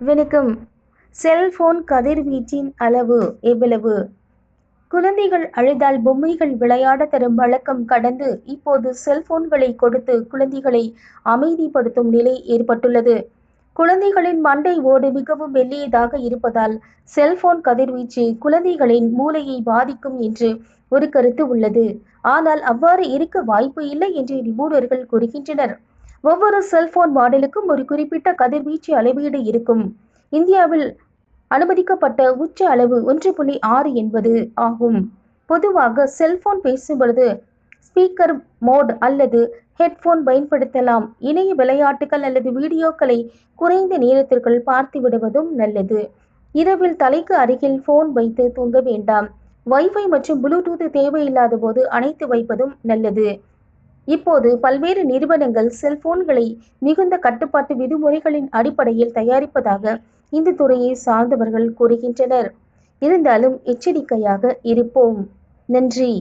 வணக்கம். செல்போன் கதிர்வீச்சின் அளவு எவ்வளவு? குழந்தைகள் அழுதால் பொம்மைகள் விளையாட தரும் வழக்கம் கடந்து இப்போது செல்போன்களை கொடுத்து குழந்தைகளை அமைதிப்படுத்தும் நிலை ஏற்பட்டுள்ளது. குழந்தைகளின் மண்டை ஓடு மிகவும் மெல்லியதாக இருப்பதால் செல்போன் கதிர்வீச்சு குழந்தைகளின் மூளையை பாதிக்கும் என்று ஒரு கருத்து உள்ளது. ஆனால் அவ்வாறு இருக்க வாய்ப்பு இல்லை என்று நிபுணர்கள் கூறுகின்றனர். ஒவ்வொரு செல்போன் மாடலுக்கும் ஒரு குறிப்பிட்ட கதிர்வீச்சு அளவீடு இருக்கும். இந்தியாவில் அனுமதிக்கப்பட்ட உச்ச அளவு ஒன்று புள்ளி ஆறு என்பது ஆகும். பொதுவாக செல்போன் பேசும்பொழுது ஸ்பீக்கர் மோட் அல்லது ஹெட்போன் பயன்படுத்தலாம். இணைய விளையாட்டுகள் அல்லது வீடியோக்களை குறைந்த நேரத்திற்குள் பார்த்து விடுவதும் நல்லது. இரவில் தலைக்கு அருகில் போன் வைத்து தூங்க வேண்டாம். வைஃபை மற்றும் ப்ளூடூத் தேவையில்லாத போது அணைத்து வைப்பதும் நல்லது. இப்போது பல்வேறு நிறுவனங்கள் செல்போன்களை மிகுந்த கட்டுப்பாட்டு விதிமுறைகளின் அடிப்படையில் தயாரிப்பதாக இந்த துறையை சார்ந்தவர்கள் கூறுகின்றனர். இருந்தாலும் எச்சரிக்கையாக இருப்போம். நன்றி.